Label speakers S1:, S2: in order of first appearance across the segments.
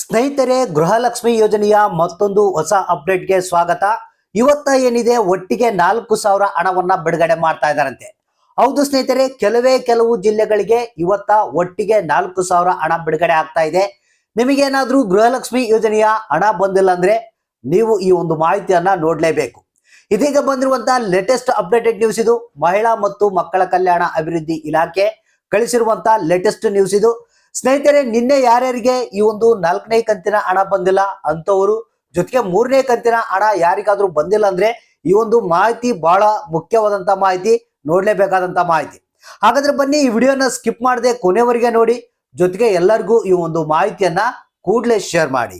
S1: ಸ್ನೇಹಿತರೆ, ಗೃಹಲಕ್ಷ್ಮಿ ಯೋಜನೆಯ ಮತ್ತೊಂದು ಹೊಸ ಅಪ್ಡೇಟ್ಗೆ ಸ್ವಾಗತ. ಇವತ್ತ ಏನಿದೆ, ಒಟ್ಟಿಗೆ ನಾಲ್ಕು ಸಾವಿರ ಹಣವನ್ನ ಬಿಡುಗಡೆ ಮಾಡ್ತಾ ಇದ್ದಾರಂತೆ. ಹೌದು ಸ್ನೇಹಿತರೆ, ಕೆಲವೇ ಕೆಲವು ಜಿಲ್ಲೆಗಳಿಗೆ ಇವತ್ತ ಒಟ್ಟಿಗೆ ನಾಲ್ಕು ಸಾವಿರ ಹಣ ಬಿಡುಗಡೆ ಆಗ್ತಾ ಇದೆ. ನಿಮಗೇನಾದ್ರೂ ಗೃಹಲಕ್ಷ್ಮಿ ಯೋಜನೆಯ ಹಣ ಬಂದಿಲ್ಲ ಅಂದ್ರೆ ನೀವು ಈ ಒಂದು ಮಾಹಿತಿಯನ್ನ ನೋಡ್ಲೇಬೇಕು. ಇದೀಗ ಬಂದಿರುವಂತಹ ಲೇಟೆಸ್ಟ್ ಅಪ್ಡೇಟೆಡ್ ನ್ಯೂಸ್ ಇದು. ಮಹಿಳಾ ಮತ್ತು ಮಕ್ಕಳ ಕಲ್ಯಾಣ ಅಭಿವೃದ್ಧಿ ಇಲಾಖೆ ಕಳಿಸಿರುವಂತಹ ಲೇಟೆಸ್ಟ್ ನ್ಯೂಸ್ ಇದು. ಸ್ನೇಹಿತರೆ, ನಿನ್ನೆ ಯಾರ್ಯಾರಿಗೆ ಈ ಒಂದು ನಾಲ್ಕನೇ ಕಂತಿನ ಹಣ ಬಂದಿಲ್ಲ ಅಂತವರು ಜೊತೆಗೆ ಮೂರನೇ ಕಂತಿನ ಹಣ ಯಾರಿಗಾದ್ರೂ ಬಂದಿಲ್ಲ ಅಂದ್ರೆ ಈ ಒಂದು ಮಾಹಿತಿ ಬಹಳ ಮುಖ್ಯವಾದಂತ ಮಾಹಿತಿ ನೋಡ್ಲೇಬೇಕಾದಂತ ಮಾಹಿತಿ. ಹಾಗಾದ್ರೆ ಬನ್ನಿ, ಈ ವಿಡಿಯೋನ ಸ್ಕಿಪ್ ಮಾಡದೆ ಕೊನೆವರೆಗೆ ನೋಡಿ, ಜೊತೆಗೆ ಎಲ್ಲರಿಗೂ ಈ ಒಂದು ಮಾಹಿತಿಯನ್ನ ಕೂಡಲೇ ಶೇರ್ ಮಾಡಿ.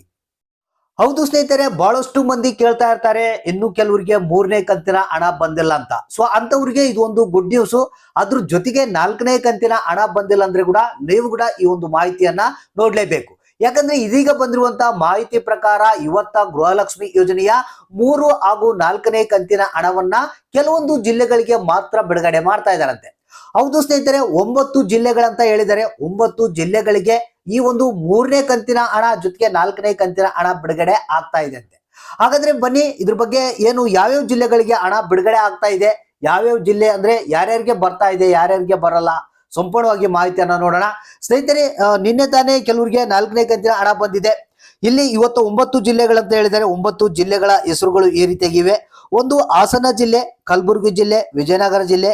S1: ಹೌದು ಸ್ನೇಹಿತರೆ, ಬಹಳಷ್ಟು ಮಂದಿ ಕೇಳ್ತಾ ಇರ್ತಾರೆ, ಇನ್ನು ಕೆಲವರಿಗೆ ಮೂರನೇ ಕಂತಿನ ಹಣ ಬಂದಿಲ್ಲ ಅಂತ. ಸೊ ಅಂತವ್ರಿಗೆ ಇದು ಒಂದು ಗುಡ್ ನ್ಯೂಸ್ ಅದ್ರ ಜೊತೆಗೆ ನಾಲ್ಕನೇ ಕಂತಿನ ಹಣ ಬಂದಿಲ್ಲ ಅಂದ್ರೆ ಕೂಡ ನೀವು ಕೂಡ ಈ ಒಂದು ಮಾಹಿತಿಯನ್ನ ನೋಡ್ಲೇಬೇಕು. ಯಾಕಂದ್ರೆ ಇದೀಗ ಬಂದಿರುವಂತಹ ಮಾಹಿತಿ ಪ್ರಕಾರ ಇವತ್ತ ಗೃಹಲಕ್ಷ್ಮಿ ಯೋಜನೆಯ ಮೂರು ಹಾಗೂ ನಾಲ್ಕನೇ ಕಂತಿನ ಹಣವನ್ನ ಕೆಲವೊಂದು ಜಿಲ್ಲೆಗಳಿಗೆ ಮಾತ್ರ ಬಿಡುಗಡೆ ಮಾಡ್ತಾ ಇದ್ದಾರಂತೆ. ಹೌದು ಸ್ನೇಹಿತರೆ, ಒಂಬತ್ತು ಜಿಲ್ಲೆಗಳಂತ ಹೇಳಿದರೆ ಒಂಬತ್ತು ಜಿಲ್ಲೆಗಳಿಗೆ ಈ ಒಂದು ಮೂರನೇ ಕಂತಿನ ಹಣ ಜೊತೆಗೆ ನಾಲ್ಕನೇ ಕಂತಿನ ಹಣ ಬಿಡುಗಡೆ ಆಗ್ತಾ ಇದೆ ಅಂತೆ. ಹಾಗಾದ್ರೆ ಬನ್ನಿ, ಇದ್ರ ಬಗ್ಗೆ ಏನು ಯಾವ್ಯಾವ ಜಿಲ್ಲೆಗಳಿಗೆ ಹಣ ಬಿಡುಗಡೆ ಆಗ್ತಾ ಇದೆ, ಯಾವ್ಯಾವ ಜಿಲ್ಲೆ ಅಂದ್ರೆ ಯಾರ್ಯಾರಿಗೆ ಬರ್ತಾ ಇದೆ, ಯಾರ್ಯಾರಿಗೆ ಬರಲ್ಲ, ಸಂಪೂರ್ಣವಾಗಿ ಮಾಹಿತಿಯನ್ನ ನೋಡೋಣ. ಸ್ನೇಹಿತರೆ ನಿನ್ನೆ ತಾನೇ ಕೆಲವರಿಗೆ ನಾಲ್ಕನೇ ಕಂತಿನ ಹಣ ಬಂದಿದೆ. ಇಲ್ಲಿ ಇವತ್ತು ಒಂಬತ್ತು ಜಿಲ್ಲೆಗಳಂತ ಹೇಳಿದರೆ ಒಂಬತ್ತು ಜಿಲ್ಲೆಗಳ ಹೆಸರುಗಳು ಈ ರೀತಿಯಾಗಿವೆ. ಒಂದು ಹಾಸನ ಜಿಲ್ಲೆ, ಕಲಬುರಗಿ ಜಿಲ್ಲೆ, ವಿಜಯನಗರ ಜಿಲ್ಲೆ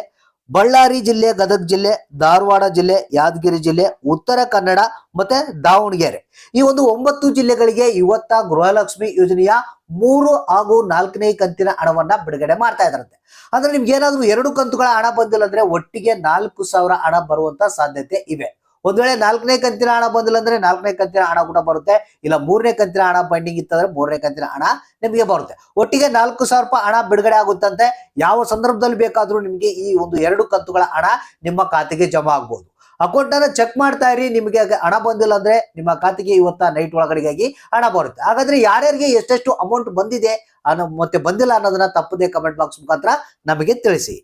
S1: ಬಳ್ಳಾರಿ ಜಿಲ್ಲೆ, ಗದಗ ಜಿಲ್ಲೆ, ಧಾರವಾಡ ಜಿಲ್ಲೆ, ಯಾದಗಿರಿ ಜಿಲ್ಲೆ, ಉತ್ತರ ಕನ್ನಡ ಮತ್ತೆ ದಾವಣಗೆರೆ. ಈ ಒಂದು ಒಂಬತ್ತು ಜಿಲ್ಲೆಗಳಿಗೆ ಇವತ್ತ ಗೃಹಲಕ್ಷ್ಮಿ ಯೋಜನೆಯ ಮೂರು ಹಾಗೂ ನಾಲ್ಕನೇ ಕಂತಿನ ಹಣವನ್ನ ಬಿಡುಗಡೆ ಮಾಡ್ತಾ ಇದ್ರಂತೆ. ಅಂದ್ರೆ ನಿಮ್ಗೆ ಏನಾದ್ರೂ ಎರಡು ಕಂತುಗಳ ಹಣ ಬಂದಿಲ್ಲ ಅಂದ್ರೆ ಒಟ್ಟಿಗೆ ನಾಲ್ಕು ಸಾವಿರ ಹಣ ಬರುವಂತ ಸಾಧ್ಯತೆ ಇವೆ. ಒಂದ್ ವೇಳೆ ನಾಲ್ಕನೇ ಕಂತಿನ ಹಣ ಬಂದಿಲ್ಲ ಅಂದ್ರೆ ನಾಲ್ಕನೇ ಕಂತಿನ ಹಣ ಕೂಡ ಬರುತ್ತೆ. ಇಲ್ಲ ಮೂರನೇ ಕಂತಿನ ಹಣ ಪೆಂಡಿಂಗ್ ಇತ್ತಂದ್ರೆ ಮೂರನೇ ಕಂತಿನ ಹಣ ನಿಮಗೆ ಬರುತ್ತೆ. ಒಟ್ಟಿಗೆ ನಾಲ್ಕು ಸಾವಿರ ರೂಪಾಯಿ ಹಣ ಬಿಡುಗಡೆ ಆಗುತ್ತಂತೆ. ಯಾವ ಸಂದರ್ಭದಲ್ಲಿ ಬೇಕಾದ್ರೂ ನಿಮಗೆ ಈ ಒಂದು ಎರಡು ಕಂತುಗಳ ಹಣ ನಿಮ್ಮ ಖಾತೆಗೆ ಜಮಾ ಆಗ್ಬಹುದು ಅಕೌಂಟ್ ಅನ್ನ ಚೆಕ್ ಮಾಡ್ತಾ ಇರಿ. ನಿಮಗೆ ಹಣ ಬಂದಿಲ್ಲ ಅಂದ್ರೆ ನಿಮ್ಮ ಖಾತೆಗೆ ಇವತ್ತ ನೈಟ್ ಒಳಗಡೆಗಾಗಿ ಹಣ ಬರುತ್ತೆ. ಹಾಗಾದ್ರೆ ಯಾರ್ಯಾರಿಗೆ ಎಷ್ಟೆಷ್ಟು ಅಮೌಂಟ್ ಬಂದಿದೆ ಅನ್ನೋ ಮತ್ತೆ ಬಂದಿಲ್ಲ ಅನ್ನೋದನ್ನ ತಪ್ಪದೆ ಕಮೆಂಟ್ ಬಾಕ್ಸ್ ಮುಖಾಂತರ ನಮಗೆ ತಿಳಿಸಿ.